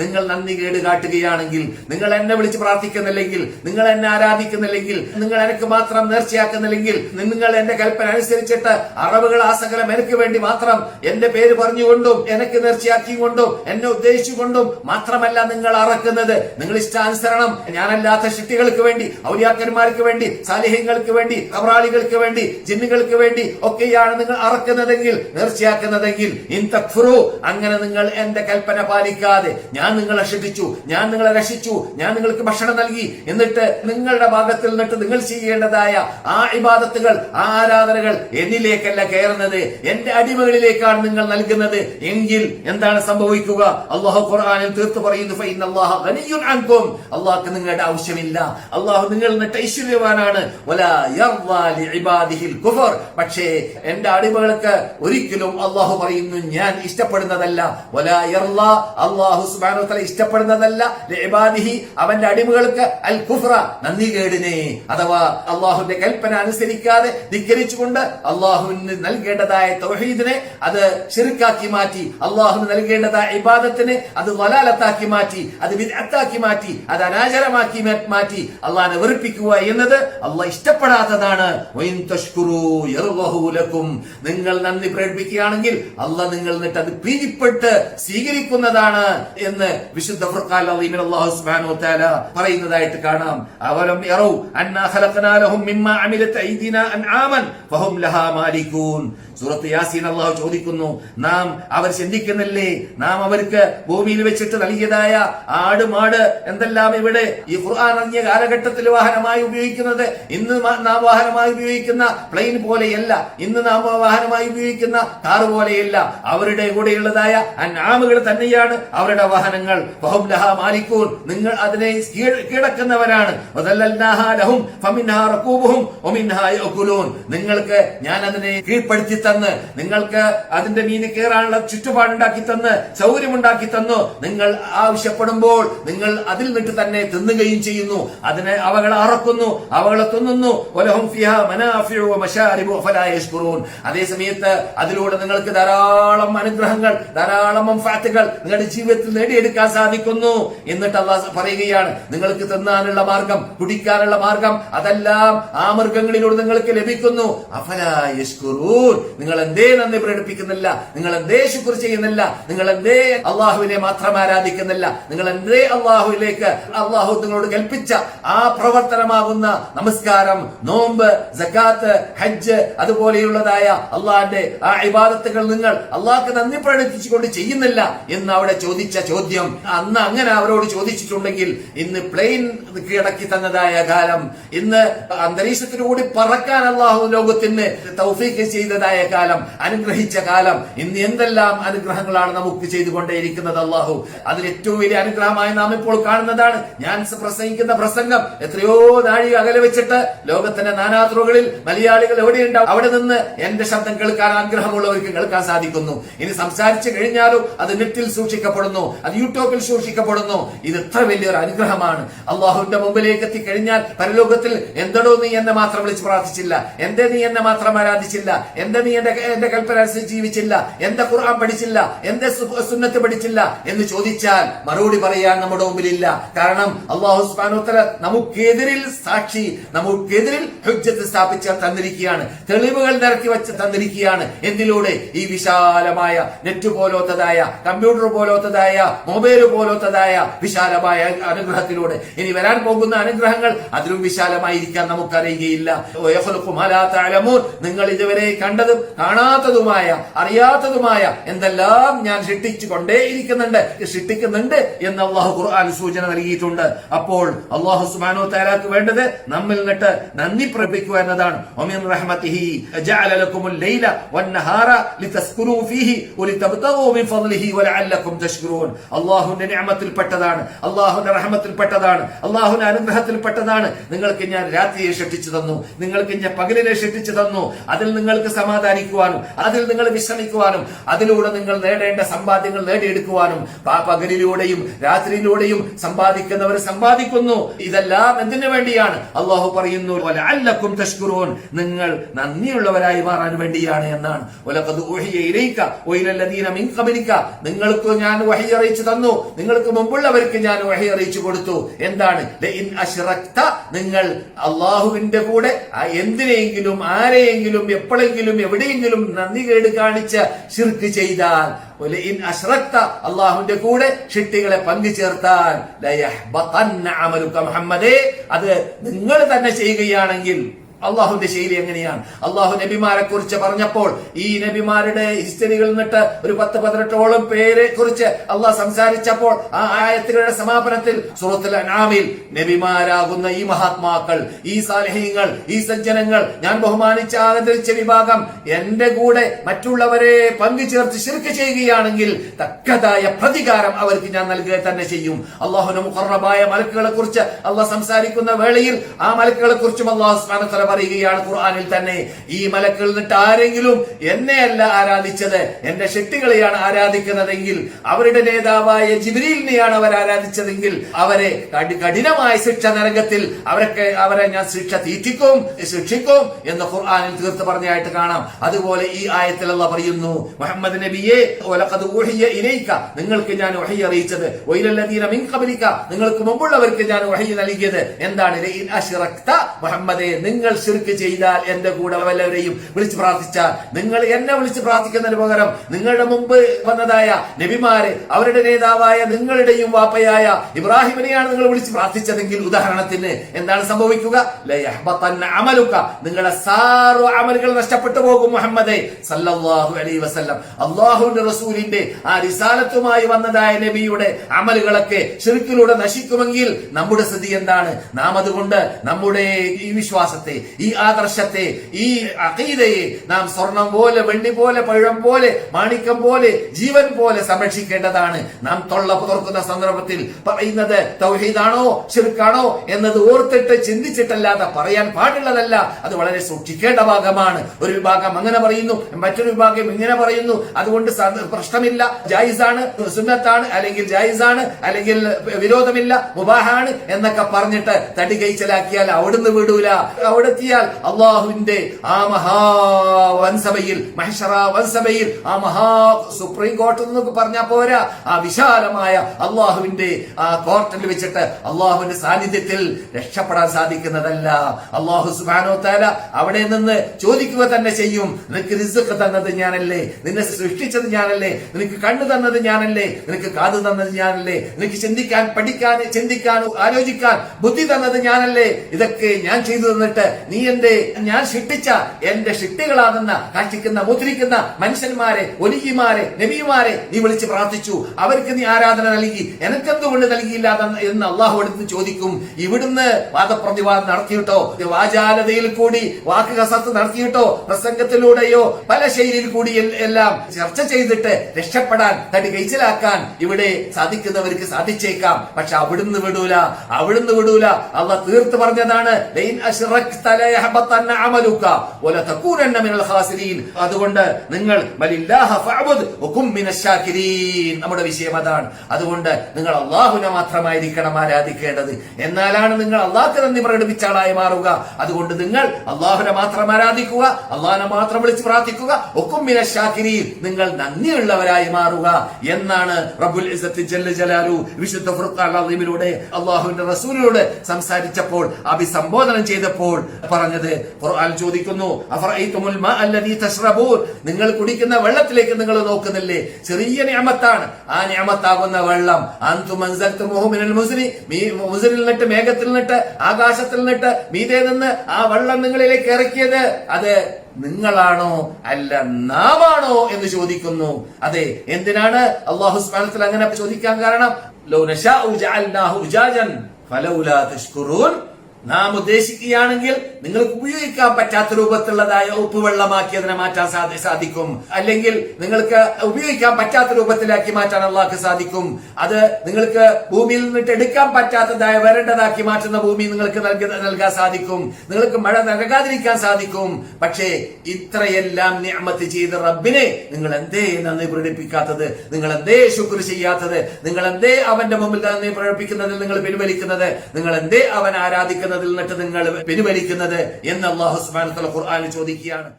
നിങ്ങൾ നന്ദി കേട് കാട്ടുകയാണെങ്കിൽ നിങ്ങൾ എന്നെ വിളിച്ച് പ്രാർത്ഥിക്കുന്നില്ലെങ്കിൽ നിങ്ങൾ എന്നെ ആരാധിക്കുന്നില്ലെങ്കിൽ നിങ്ങൾ എനിക്ക് മാത്രം നേർച്ചയാക്കുന്നില്ലെങ്കിൽ നിങ്ങൾ എന്റെ കൽപ്പന അനുസരിച്ചിട്ട് അറവുകൾ ആസകലം എനിക്ക് വേണ്ടി മാത്രം എന്റെ പേര് പറഞ്ഞുകൊണ്ടും എനിക്ക് നേർച്ചയാക്കിക്കൊണ്ടും എന്നെ ഉദ്ദേശിച്ചുകൊണ്ടും മാത്രമല്ല നിങ്ങൾ അറക്കുന്നത്. നിങ്ങൾ ഇഷ്ടാനുസരണം ഞാനല്ലാത്ത ശക്തികൾക്ക് വേണ്ടി ഔലിയാക്കന്മാർക്ക് വേണ്ടി സാലിഹ്യങ്ങൾക്ക് വേണ്ടി കബറാളികൾക്ക് വേണ്ടി ജിന്നുകൾക്ക് വേണ്ടി ഒക്കെയാണ് നിങ്ങൾ അറക്കുന്നതെങ്കിൽ നേർച്ചയാക്കുന്നതെങ്കിൽ ഇൻ തക്ഫുറു അങ്ങനെ നിങ്ങൾ എന്റെ കൽപ്പന പാലിക്കാതെ ഞാൻ നിങ്ങളെ ക്ഷണിച്ചു ഞാൻ നിങ്ങളെ രക്ഷിച്ചു ഞാൻ നിങ്ങൾക്ക് ഭക്ഷണം നൽകി എന്നിട്ട് നിങ്ങളുടെ ഭാഗത്തിൽ നിന്നിട്ട് നിങ്ങൾ ചെയ്യേണ്ടതായ ആ ഇബാദത്തുകൾ ആ ആരാധനകൾ എന്നിലേക്കല്ല കയറുന്നത്. എന്റെ അടിമകളിലേക്കാണ് നിങ്ങൾ നൽകുന്നത്. എങ്കിൽ എന്താണ് സംഭവിക്കുക? അള്ളാഹു ഖുർആാനിൽ തീർത്തു പറയുന്നു അള്ളാഹ്ക്ക് നിങ്ങളുടെ ആവശ്യമില്ല. അള്ളാഹു നിങ്ങൾ നിന്നിട്ട് ഐശ്വര്യവാനാണ്. പക്ഷേ എന്റെ അടിമകൾക്ക് ഒരിക്കലും അള്ളാഹു പറയുന്നു ഞാൻ ഇഷ്ടപ്പെടുന്നതല്ല. അള്ളാഹു സുബ്ഹാനഹു തല ഇഷ്ടപ്പെടുന്നതല്ല. അവന്റെ അടിമകൾക്ക് അൽ കുഫ്ര നന്ദികേടിനെ അഥവാ അള്ളാഹുവിന്റെ കൽപ്പന അനുസരിക്കാതെ ധിക്കരിച്ചുകൊണ്ട് അള്ളാഹുവിന് നൽകേണ്ടതായ തൗഹീദിനെ അത് ശിർക്കാക്കി മാറ്റി അള്ളാഹുവിന് നൽകേണ്ടതായ ഇബാദത്തിനെ അത് വലാലത്താക്കി മാറ്റി അത് വിദഗ്ധാക്കി മാറ്റി അത് അനാചരമാക്കി മാറ്റി അള്ളാഹിനെ വെറുപ്പിക്കുക എന്നത് അള്ളാഹ് ഇഷ്ടപ്പെടാത്തതാണ്. നിങ്ങൾ നന്ദി പ്രകടിപ്പിക്കുകയാണെങ്കിൽ അള്ളാഹ് നിങ്ങൾ എന്നിട്ട് അത് പ്രീതിപ്പെട്ട് സ്വീകരിക്കുന്നതാണ് എന്ന് വിശുദ്ധ പറയുന്നതായിട്ട് കാണാം. അവലം അന്നാ മിമ്മാ ഐദിനാ ഫഹും ലഹാ മാലികൂൻ സൂറത്ത് യാസീൻ അള്ളാഹു ചോദിക്കുന്നു നാം അവർ ചിന്തിക്കുന്നില്ലേ? നാം അവർക്ക് ഭൂമിയിൽ വെച്ചിട്ട് നൽകിയതായ ആട് മാട് എന്തെല്ലാം ഇവിടെ ഈ ഖുർആൻ അറിഞ്ഞ കാലഘട്ടത്തിൽ വാഹനമായി ഉപയോഗിക്കുന്നത്? ഇന്ന് നാം വാഹനമായി ഉപയോഗിക്കുന്ന പ്ലെയിൻ പോലെയല്ല. ഇന്ന് നാം വാഹനമായി ഉപയോഗിക്കുന്ന കാർ പോലെയല്ല. അവരുടെ കൂടെയുള്ളതായ അനാമുകൾ തന്നെയാണ് അവരുടെ വാഹനങ്ങൾ. മാലിക്കൂൻ. നിങ്ങൾ അതിനെ കീഴടക്കുന്നവരാണ്. നിങ്ങൾക്ക് ഞാൻ അതിനെ കീഴ്പ്പെടുത്തി തന്ന് നിങ്ങൾക്ക് അതിന്റെ മീന് കയറാനുള്ള ചുറ്റുപാടുണ്ടാക്കി തന്ന് സൗകര്യമുണ്ടാക്കി തന്നു. നിങ്ങൾ ആവശ്യപ്പെടുമ്പോൾ നിങ്ങൾ അതിൽ നിന്നിട്ട് തന്നെ തിന്നുകയും ചെയ്യുന്നു. അതിനെ അവകളെ അറക്കുന്നു അവകളെ തിന്നുന്നു. വലഹും ഫിഹാ മനാഫിഉ വമശാരിബു ഫലാ യശ്കുറൂൻ. അതേ സമയത്ത് അതിലൂടെ നിങ്ങൾക്ക് ധാരാളം അനുഗ്രഹങ്ങൾ ധാരാളം മംഫാത്തുകൾ നിങ്ങളുടെ ജീവിതത്തിൽ നേടിയെടുക്കാൻ സാധിക്കുന്നു. എന്നിട്ട് അള്ളാഹ് പറയുകയാണ് നിങ്ങൾക്ക് തിന്നാനുള്ള മാർഗം കുടിക്കാനുള്ള മാർഗം അതെല്ലാം ആ മൃഗങ്ങളിലൂടെ നിങ്ങൾക്ക് ലഭിക്കുന്നു. അഫലാ യശ്കുറൂൻ. നിങ്ങൾ എന്തേ നന്ദി പ്രകടിപ്പിക്കുന്നില്ല? നിങ്ങൾ എന്തേ ശുക്ർ ചെയ്യുന്നില്ല? നിങ്ങൾ എന്തേ അള്ളാഹുവിനെ മാത്രം ആരാധിക്കുന്നില്ല? നിങ്ങൾ എന്തേ അള്ളാഹുവിലേക്ക് അള്ളാഹു നിങ്ങളോട് കൽപ്പിച്ച ആ പ്രവർത്തനമാകുന്ന നമസ്കാരം നോമ്പ് സക്കാത്ത് ഹജ്ജ് അതുപോലെയുള്ളതായ അള്ളാഹിന്റെ ആ ഇബാദത്തുകൾ നിങ്ങൾ അള്ളാഹ്ക്ക് നന്ദി പ്രകടിപ്പിച്ചുകൊണ്ട് ചെയ്യുന്നില്ല എന്ന് അവിടെ ചോദിച്ച ചോദ്യം. അന്ന് അങ്ങനെ അവരോട് ചോദിച്ചിട്ടുണ്ടെങ്കിൽ ഇന്ന് പ്ലെയിൻ കീഴടക്കി തന്നതായ കാലം. ഇന്ന് അന്തരീക്ഷത്തിലൂടെ പറക്കാൻ അള്ളാഹു ലോകത്തിന് തൗഫീഖ് ചെയ്തതായ കാലം അനുഗ്രഹിച്ച കാലം. ഇന്ന് എന്തെല്ലാം അനുഗ്രഹങ്ങളാണ് നമുക്ക് ചെയ്തുകൊണ്ടേയിരിക്കുന്നത് അള്ളാഹു? അതിൽ ഏറ്റവും വലിയ അനുഗ്രഹമായി നാം ഇപ്പോൾ കാണുന്നതാണ് ഞാൻ പ്രസംഗിക്കുന്ന പ്രസംഗം. എത്രയോ നാഴിക അകലെ വെച്ചിട്ട് ലോകത്തിന്റെ നാനാതുറകളിൽ മലയാളികൾ എവിടെയുണ്ടാവും? അവിടെ നിന്ന് എന്റെ ശബ്ദം കേൾക്കാൻ ആഗ്രഹമുള്ളവർക്ക് കേൾക്കാൻ സാധിക്കുന്നു. ഇനി സംസാരിച്ചു കഴിഞ്ഞാലോ അത് നെറ്റിൽ സൂക്ഷിക്കപ്പെടുന്നു അത് യൂട്യൂബിൽ സൂക്ഷിക്കപ്പെടുന്നു. ഇത് എത്ര വലിയൊരു അനുഗ്രഹമാണ്. അള്ളാഹുവിന്റെ മുമ്പിലേക്ക് എത്തിക്കഴിഞ്ഞാൽ പരലോകത്തിൽ എന്തടോ നീ എന്നെ മാത്രം വിളിച്ച് പ്രാർത്ഥിച്ചില്ല എന്റെ നീ എന്നെ മാത്രം ആരാധിച്ചില്ല എന്റെ നീ എന്റെ എന്റെ കൽപ്പന അനുസരിച്ച് ജീവിച്ചില്ല എന്റെ ഖുർആൻ പഠിച്ചില്ല എന്റെ സുന്നത്ത് പഠിച്ചില്ല എന്ന് ചോദിച്ചാൽ മറുപടി പറയാൻ നമ്മുടെ മുമ്പിലില്ല. കാരണം അള്ളാഹു സുബ്ഹാനഹു നമുക്കെതിരിൽ സാക്ഷി നമുക്കെതിരിൽ ഹുജ്ജത്ത് സ്ഥാപിച്ച് തന്നിരിക്കുകയാണ് തെളിവുകൾ നിരത്തി വെച്ച് തന്നിരിക്കുകയാണ്. എന്തിലൂടെ ഈ വിശാലമായ നെറ്റ് പോലോത്തതായ കമ്പ്യൂട്ടർ പോലോത്തതായ മൊബൈൽ പോലോത്തതായ വിശാലമായ അനുഗ്രഹത്തിലൂടെ ഇനി വരാൻ പോകുന്ന അനുഗ്രഹങ്ങൾ അതിലും വിശാലമായിരിക്കാൻ നമുക്കറിയുകയില്ല. നിങ്ങൾ ഇതുവരെ കണ്ടതും കാണാത്തതുമായ അറിയാത്തതുമായ എന്തെല്ലാം ഞാൻ സൃഷ്ടിച്ചു കൊണ്ടേയിരിക്കുന്നുണ്ട് സൃഷ്ടിക്കുന്നുണ്ട് എന്ന് അള്ളാഹു ഖുർആൻ സൂചന നൽകിയിട്ടുണ്ട്. അപ്പോൾ അള്ളാഹു സുബാനോ താലാക്ക് വേണ്ടത് നമ്മിൽ നിന്നിട്ട് നന്ദി പ്രകടിപ്പിക്കുക എന്നതാണ്. ഒമിൻ റഹ്മത്തിഹി ജഅല ലൈല ലൈല നഹാറ ലിതസ്കുനൂ ഫീഹി അള്ളാഹുന്റെ ഞാമത്തിൽപ്പെട്ടതാണ് അള്ളാഹുന്റെ റഹമത്തിൽപ്പെട്ടതാണ് അള്ളാഹുന്റെ അനുഗ്രഹത്തിൽപ്പെട്ടതാണ്. നിങ്ങൾക്ക് ഞാൻ രാത്രിയെ ഷെട്ടിച്ചു തന്നു നിങ്ങൾക്ക് ഞാൻ പകലിനെ ഷെട്ടിച്ചു തന്നു. അതിൽ നിങ്ങൾക്ക് സമാധാനിക്കുവാനും അതിൽ നിങ്ങൾ വിശ്രമിക്കുവാനും അതിലൂടെ നിങ്ങൾ നേടേണ്ട സമ്പാദ്യങ്ങൾ നേടിയെടുക്കുവാനും പകലിലൂടെയും രാത്രിയിലൂടെയും സമ്പാദിക്കുന്നവർ സമ്പാദിക്കുന്നു. ഇതെല്ലാം എന്തിനു വേണ്ടിയാണ്? അള്ളാഹു പറയുന്നു അല്ലക്കും തഷ്കുറോൻ നിങ്ങൾ നന്ദിയുള്ളവരായി മാറാൻ വേണ്ടിയാണ് എന്നാണ്. ഒലക്കത് ഊഹിയ ഇരയിക്ക ഒയിലല്ല നിങ്ങൾക്ക് ഞാൻ വഹി അറിയിച്ചു തന്നു. നിങ്ങൾക്ക് മുമ്പുള്ളവർക്ക് ഞാൻ വഹി അറിയിച്ചു കൊടുത്തു. എന്താണ്? നിങ്ങൾ അള്ളാഹുവിന്റെ കൂടെ എന്തിനെങ്കിലും ആരെയെങ്കിലും എപ്പോഴെങ്കിലും എവിടെയെങ്കിലും നന്ദി കേട് കാണിച്ച് ശിർക്ക് ചെയ്താൽ അള്ളാഹുവിന്റെ കൂടെ ഷിട്ടികളെ പങ്കു ചേർത്താൽ അമലുക മുഹമ്മദേ. അത് നിങ്ങൾ തന്നെ ചെയ്യുകയാണെങ്കിൽ അള്ളാഹുവിന്റെ ശൈലി എങ്ങനെയാണ്? അള്ളാഹു നബിമാരെ കുറിച്ച് പറഞ്ഞപ്പോൾ ഈ നബിമാരുടെ ഹിസ്റ്ററികളിൽ നിന്നിട്ട് ഒരു പത്ത് പതിനെട്ടോളം പേരെ കുറിച്ച് അള്ളാഹ് സംസാരിച്ചപ്പോൾ ആ ആയത്തുകളുടെ സമാപനത്തിൽ സുഹൃത്തുൽ അനാമിൽ നബിമാരാകുന്ന ഈ മഹാത്മാക്കൾ ഈ സാലഹ്യങ്ങൾ ഈ സജ്ജനങ്ങൾ ഞാൻ ബഹുമാനിച്ച ആദരിച്ച വിഭാഗം എന്റെ കൂടെ മറ്റുള്ളവരെ പങ്കു ചേർത്ത് ശിർക്ക് ചെയ്യുകയാണെങ്കിൽ തക്കതായ പ്രതികാരം അവർക്ക് ഞാൻ നൽകുക തന്നെ ചെയ്യും. അള്ളാഹുന മുഖറബായ മലക്കുകളെ കുറിച്ച് അള്ളാഹ് സംസാരിക്കുന്ന വേളയിൽ ആ മലക്കുകളെ കുറിച്ചും അള്ളാഹു സ്ഥാനത്തല പറയുകയാണ് ഖുർആാനിൽ തന്നെ. ഈ മലക്കിൽ നിന്നിട്ട് ആരെങ്കിലും എന്നെയല്ല ആരാധിച്ചത് എന്റെ ശക്തികളെയാണ് ആരാധിക്കുന്നതെങ്കിൽ അവരുടെ നേതാവായ ജിബിലിനെയാണ് അവർ ആരാധിച്ചതെങ്കിൽ അവരെ കഠിനമായ ശിക്ഷ നരകത്തിൽ അവരൊക്കെ അവരെ ഞാൻ ശിക്ഷ തീറ്റിക്കും ശിക്ഷിക്കും എന്ന് ഖുർആാനിൽ തീർത്ത് പറഞ്ഞായിട്ട് കാണാം. അതുപോലെ ഈ ആയത്തിൽ അല്ല പറയുന്നു മുഹമ്മദ് നബിയെ "വലഖദ് ഊഹിയ ഇലൈക. നിങ്ങൾക്ക് ഞാൻ വഹി അറിയിച്ചത് നിങ്ങൾക്ക് മുമ്പുള്ളവർക്ക് ഞാൻ വഹി നൽകിയത്. എന്താണ്? നിങ്ങൾ ശിർക്ക് ചെയ്താൽ എന്റെ കൂടെ വല്ലവരെയും വിളിച്ച് പ്രാർത്ഥിച്ചാൽ. നിങ്ങൾ എന്നെ വിളിച്ച് പ്രാർത്ഥിക്കുന്നതിന് പകരം നിങ്ങളുടെ മുമ്പ് വന്നതായ നബിമാരെ അവരുടെ നേതാവായ നിങ്ങളുടെയും വാപ്പയായ ഇബ്രാഹിമിനെയാണ് നിങ്ങൾ വിളിച്ച് പ്രാർത്ഥിച്ചതെങ്കിൽ ഉദാഹരണത്തിന് എന്താണ് സംഭവിക്കുക? അമലുക്ക അമലുക. നിങ്ങളുടെ സാറു അമലുകൾ നഷ്ടപ്പെട്ടു പോകും മുഹമ്മദേ സല്ലല്ലാഹു അലൈഹി വസല്ലം. അള്ളാഹുവിന്റെ റസൂലിന്റെ ആ റിസാലത്തുമായി വന്നതായ നബിയുടെ അമലുകളൊക്കെ ശിർക്കിലൂടെ നശിക്കുമെങ്കിൽ നമ്മുടെ സ്ഥിതി എന്താണ്? നാം അതുകൊണ്ട് നമ്മുടെ ഈ വിശ്വാസത്തെ ഈ ആദർശത്തെ ഈ അഖീദയെ നാം സ്വർണം പോലെ വെണ്ണി പോലെ പഴം പോലെ മാണിക്കം പോലെ ജീവൻ പോലെ സംരക്ഷിക്കേണ്ടതാണ്. നാം തൊള്ള പുതർക്കുന്ന സന്ദർഭത്തിൽ പറയുന്നത് തൗഹീദാണോ ഷിർക്കാണോ എന്നത് ഓർത്തിട്ട് ചിന്തിച്ചിട്ടല്ലാതെ പറയാൻ പാടുള്ളതല്ല. അത് വളരെ സൂക്ഷിക്കേണ്ട ഭാഗമാണ്. ഒരു വിഭാഗം അങ്ങനെ പറയുന്നു മറ്റൊരു വിഭാഗം ഇങ്ങനെ പറയുന്നു. അതുകൊണ്ട് പ്രശ്നമില്ല. ജായിസാണ് സുന്നത്താണ് അല്ലെങ്കിൽ ജായിസാണ് അല്ലെങ്കിൽ വിരോധമില്ല മുബാഹാണ് എന്നൊക്കെ പറഞ്ഞിട്ട് തടി കൈച്ചലാക്കിയാൽ അവിടുന്ന് വിടൂല. അവിടെ എത്തിയാൽ അള്ളാഹുവിന്റെ ആ മഹാ വൻസഭയിൽ മഹിഷറ വൻസഭയിൽ ആ മഹാ സുപ്രീം കോർട്ട് എന്നൊക്കെ പറഞ്ഞാൽ പോരാ. ആ വിശാലമായ അള്ളാഹുവിന്റെ ആ കോർട്ടിൽ വെച്ചിട്ട് അള്ളാഹുവിന്റെ സാന്നിധ്യത്തിൽ രക്ഷപ്പെടാൻ സാധിക്കുന്നതല്ല. അള്ളാഹു സുബാനോ താല അവിടെ നിന്ന് ചോദിക്കുക തന്നെ ചെയ്യും. നിനക്ക് റിസ്ക് തന്നത് ഞാനല്ലേ? നിന്നെ സൃഷ്ടിച്ചത് ഞാനല്ലേ? നിനക്ക് കണ്ണ് തന്നത് ഞാനല്ലേ? നിനക്ക് കാത് തന്നത് ഞാനല്ലേ? നിനക്ക് ചിന്തിക്കാൻ പഠിക്കാൻ ചിന്തിക്കാൻ ആലോചിക്കാൻ ബുദ്ധി തന്നത് ഞാനല്ലേ? ഇതൊക്കെ ഞാൻ ചെയ്തു തന്നിട്ട് നീ എന്റെ ഞാൻ സൃഷ്ടിച്ച എന്റെ ഷിട്ടികളാകുന്ന കാക്ഷിക്കുന്ന മുദ്രിക്കുന്ന മനുഷ്യന്മാരെ ഒലിഹിമാരെ നബിമാരെ നീ വിളിച്ച് പ്രാർത്ഥിച്ചു. അവർക്ക് നീ ആരാധന നൽകി. എനക്കെന്തുകൊണ്ട് നൽകിയില്ല എന്ന് അള്ളാഹു എടുത്ത് ചോദിക്കും. ഇവിടുന്ന് വാദപ്രതിവാദം നടത്തിയിട്ടോ? വാചാലതയിൽ കൂടി വാക്ക് കസർത്ത് നടത്തിയിട്ടോ? പ്രസംഗത്തിലൂടെയോ? പല ശൈലിയിൽ കൂടി എല്ലാം ചർച്ച ചെയ്തിട്ട് രക്ഷപ്പെടാൻ തടി കൈച്ചിലാക്കാൻ ഇവിടെ സാധിക്കുന്നവർക്ക് സാധിച്ചേക്കാം. പക്ഷെ അവിടുന്ന് വിടൂല. അവിടുന്ന് വിടൂല. അള്ള തീർത്ത് പറഞ്ഞതാണ് "ലൈൻ ലയഹ്ബതന്ന അമലുക വലതകൂനന്ന മിനൽ ഖാസിരീൻ." അതുകൊണ്ട് നിങ്ങൾ നമ്മുടെ വിഷയം അതാണ്. അതുകൊണ്ട് നിങ്ങൾ അള്ളാഹുവിനെ മാത്രമായിരിക്കണം ആരാധിക്കേണ്ടത്. എന്നാലാണ് നിങ്ങൾ അള്ളാഹ് നന്ദി പ്രകടിപ്പിച്ച ആളായി മാറുക. അതുകൊണ്ട് നിങ്ങൾ അള്ളാഹുനെ മാത്രം ആരാധിക്കുക അള്ളാഹിനെ മാത്രം വിളിച്ച് പ്രാർത്ഥിക്കുക ഒക്കും മിന ഷാക്കിരീൻ നിങ്ങൾ നന്ദിയുള്ളവരായി മാറുക എന്നാണ് റബുൽ ജല്ല വിശുദ്ധ അള്ളാഹുവിന്റെ റസൂലിലൂടെ സംസാരിച്ചപ്പോൾ അഭിസംബോധനം ചെയ്തപ്പോൾ പറഞ്ഞത്. ഖുർആൻ ചോദിക്കുന്നു നിങ്ങൾ കുടിക്കുന്ന വെള്ളത്തിലേക്ക് നിങ്ങൾ നോക്കുന്നില്ലേ? ചെറിയ നിയമത്താണ്. ആ നിയമത്താകുന്ന വെള്ളം. അന്തും അൻസൽതുമുഹു മിനൽ മുസ്നി മീ മുസ്നിൽ നിന്നിട്ട് മേഘത്തിൽ നിന്നിട്ട് ആകാശത്തിൽ നിന്നിട്ട് മീതെ നിന്ന് ആ വെള്ളം നിങ്ങളിലേക്ക് ഇറക്കിയത് അത് നിങ്ങളാണോ അല്ല നാമാണോ എന്ന് ചോദിക്കുന്നു. അതെ എന്തിനാണ് അള്ളാഹു സ്മാനത്തിൽ അങ്ങനെ ചോദിക്കാൻ കാരണം? ലൗ നശാഉ ജഅൽനാഹു ഉജാജൻ ഫലൗലാ നാം ഉദ്ദേശിക്കുകയാണെങ്കിൽ നിങ്ങൾക്ക് ഉപയോഗിക്കാൻ പറ്റാത്ത രൂപത്തിലുള്ളതായ ഉപ്പുവെള്ളമാക്കി അതിനെ മാറ്റാൻ സാധി- സാധിക്കും. അല്ലെങ്കിൽ നിങ്ങൾക്ക് ഉപയോഗിക്കാൻ പറ്റാത്ത രൂപത്തിലാക്കി മാറ്റാൻ അള്ളാഹ്ക്ക് സാധിക്കും. അത് നിങ്ങൾക്ക് ഭൂമിയിൽ നിന്നിട്ട് എടുക്കാൻ പറ്റാത്തതായ വരണ്ടതാക്കി മാറ്റുന്ന ഭൂമി നിങ്ങൾക്ക് നൽകി നൽകാൻ സാധിക്കും. നിങ്ങൾക്ക് മഴ നൽകാതിരിക്കാൻ സാധിക്കും. പക്ഷേ ഇത്രയെല്ലാം ഞാമത്ത് ചെയ്ത റബ്ബിനെ നിങ്ങൾ എന്തേ നന്ദി പ്രകടിപ്പിക്കാത്തത്? നിങ്ങൾ എന്തേ ശുക്ർ ചെയ്യാത്തത്? നിങ്ങൾ എന്തേ അവന്റെ മുമ്പിൽ നന്ദി പ്രകടിപ്പിക്കുന്നതിൽ നിങ്ങൾ പിൻവലിക്കുന്നത്? നിങ്ങൾ എന്തേ അവൻ ആരാധിക്കുന്നതിൽ നിന്നിട്ട് നിങ്ങൾ പിൻവലിക്കുന്നത് എന്ന് അള്ളാഹു തആല ഖുർആനിൽ ചോദിക്കുകയാണ്.